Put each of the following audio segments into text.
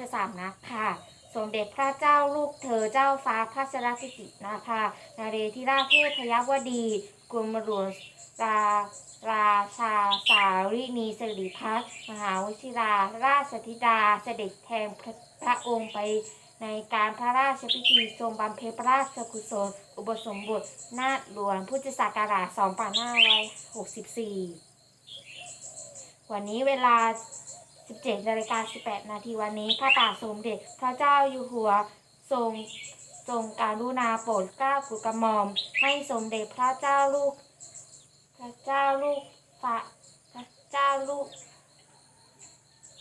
ชสำนักค่ะ สมเด็จพระเจ้าลูกเธอเจ้าฟ้าพระชรกิตินาภานาเรธิราชเทพยวดีกรมหลวงราราชาสารินีสิริพัฒน์มหาวชิรา ราชธิดาเสด็จแทนพระพระองค์ไปในการพระราชพิธีทรงบำเพ็ญพระราชกุศลอุปสมบทนาถหลวงพุทธศักราช 2564 วันนี้เวลา 17นาฬิกา18 นาทีวันนี้พระบาทสมเด็จพระเจ้าอยู่หัวทรงทรงการุณาโปรดเกล้ากุกระหม่อม ให้สมเด็จพระเจ้าลูก พระเจ้าลูกฟ้าพระเจ้าลูก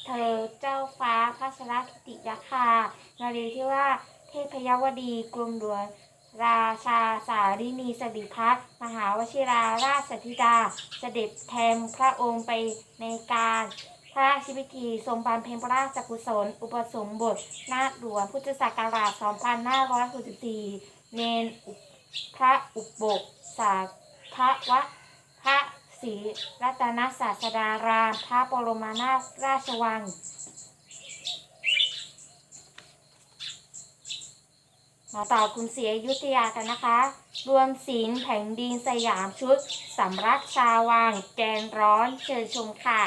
เธอเจ้าฟ้าพระชรกิติยาคานารีที่ว่าเทพยวดีกรมหลวงราชาสารินีสริพัฒมหาวชิราราชธิดา เสด็จแทนพระองค์ไปในการ ระราชพิธีทรงบำเพ็ญพระราชกุศล อุปสมบทนาถหลวงพุทธศักราช 2564 เนนอุพระอุปกสาพระวะพระศรีรัตนศาสดาราม พระบรมนาถราชวังมาต่อคุณเสียยุธยากันนะคะ รวมศิลแผ่นดินสยามชุดสำรักชาววัง แกงร้อนเชิญชมค่ะ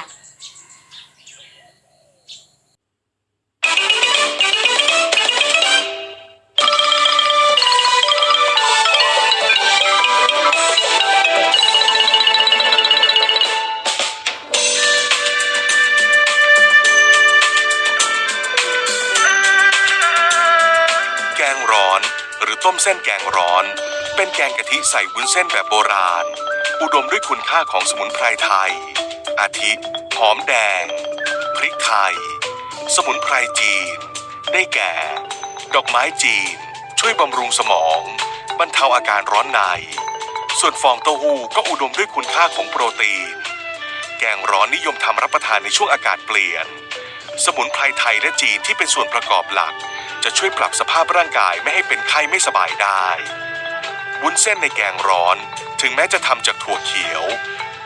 รือต้มเส้นแกงร้อน เป็นแกงกะทิใส่วุ้นเส้นแบบโบราณ อุดมด้วยคุณค่าของสมุนไพรไทย อาทิ หอมแดง พริกไทย สมุนไพรจีน ได้แก่ ดอกไม้จีน ช่วยบำรุงสมอง บรรเทาอาการร้อนใน ส่วนฟองเต้าหู้ก็อุดมด้วยคุณค่าของโปรตีน แกงร้อนนิยมทำรับประทานในช่วงอากาศเปลี่ยน สมุนไพรไทยและจีนที่เป็นส่วนประกอบหลัก จะช่วยปรับสภาพร่างกายไม่ให้เป็นไข้ไม่สบายได้วุ้นเส้นในแกงร้อน ถึงแม้จะทำจากถั่วเขียว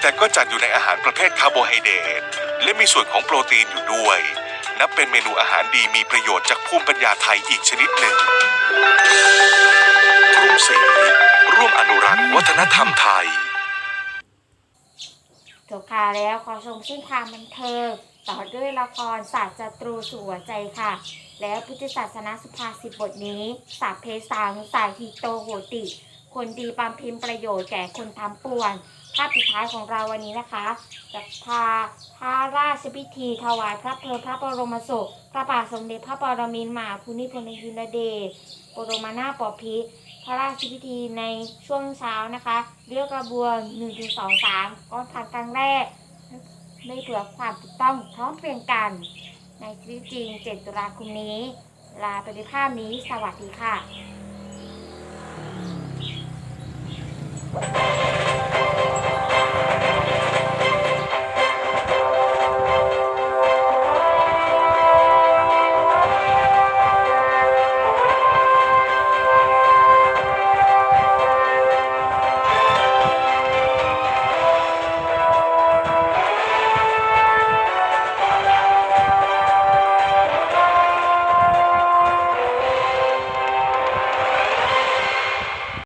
แต่ก็จัดอยู่ในอาหารประเภทคาร์โบไฮเดรตและมีส่วนของโปรตีนอยู่ด้วย นับเป็นเมนูอาหารดีมีประโยชน์จากภูมิปัญญาไทยอีกชนิดหนึ่งกรุงศรีร่วมอนุรักษ์วัฒนธรรมไทยจบข่าวแล้วขอชมเส้นทางบันเทิง ต่อด้วยละครศาสตร์ศัตรูสู่หัวใจค่ะ แล้วพุทธศาสนาสุภาษิตบทนี้สาเพสังสายหิโตโหติ คนดีบำเพ็ญประโยชน์แก่คนทำป่วนภาพปิดท้ายของเราวันนี้นะคะ จะพาพระราชพิธีถวายพระเพลิงพระบรมศพพระบาทสมเด็จพระปรมินทรมหาภูมิพลอดุลยเดชบรมนาถบพิตรพระราชพิธีในช่วงเช้านะคะเลือกกระบวน 1 2 3ก้อนพันครั้งแรก ไม่เผื่อความถูกต้องพร้อมเพรียงกัน ในชีวิตจริง 7 ตุลาคมนี้ ลาไปในภาพนี้ สวัสดีค่ะ